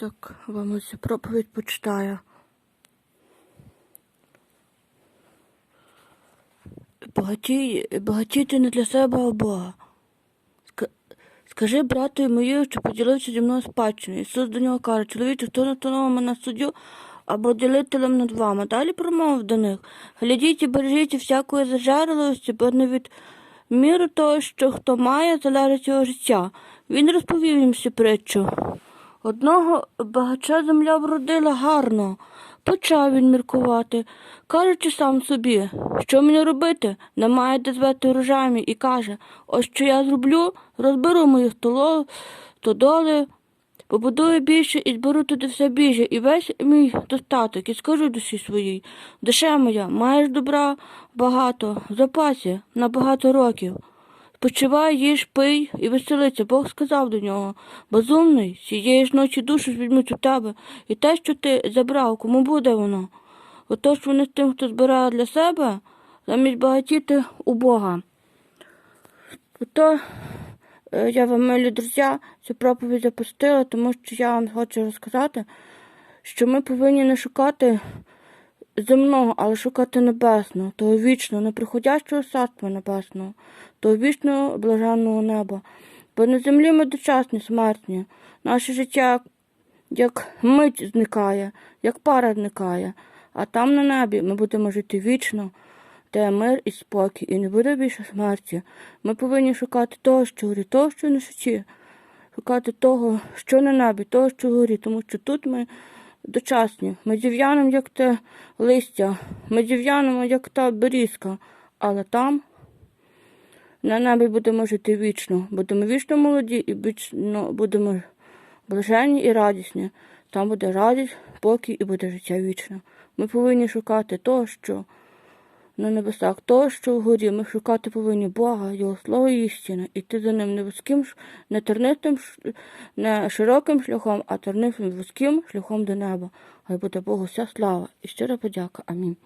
Так, вам ось проповідь почитаю. Багатій, багатійте не для себе, а Бога. Скажи брату мою, що поділився зі мною спадщиною. Ісус до нього каже, чоловіче, хто настановив мене суддю або ділителем над вами. Далі промовив до них. Глядіть і бережіть всякої зажерливості, бо не від міру того, що хто має, залежить його життя. Він розповів їм всю притчу. Одного багача земля вродила гарно. Почав він міркувати, кажучи сам собі, що мені робити, немає де звати урожаями, і каже, ось що я зроблю, розберу мою столову, стодоли, побудую більше і зберу туди все більше, і весь мій достаток, і скажу душі своїй, душе моя, маєш добра багато, в запасі на багато років. Спочивай, їж, пий і веселиться. Бог сказав до нього, безумний, цієї ж ночі душу візьмуть у тебе, і те, що ти забрав, кому буде воно? Отож вони з тим, хто збирає для себе, замість багатіти у Бога. Ото е, я вам, милі друзі, цю проповідь запустила, тому що я вам хочу розказати, що ми повинні не шукати земного, але шукати небесного, того вічного, неприходящого царства небесного, того вічного блаженного неба. Бо на землі ми дочасні, смертні. Наше життя як мить зникає, як пара зникає, а там на небі ми будемо жити вічно, де мир і спокій, і не буде більше смерті. Ми повинні шукати того, що горі, того, що на житті, шукати того, що на небі, того, що горі, тому що тут ми дочасні. Ми зів'янемо, як те листя, ми зів'янемо, як та берізка, але там на небі будемо жити вічно. Будемо вічно молоді і вічно будемо блаженні і радісні. Там буде радість, спокій і буде життя вічно. Ми повинні шукати того, що на небесах, того, що вгорі. Ми шукати повинні Бога, Його слово і істини, іти за ним не вузьким, не тернистим, не широким шляхом, а тернистим вузьким шляхом до неба. Хай буде Богу вся слава і щира подяка. Амінь.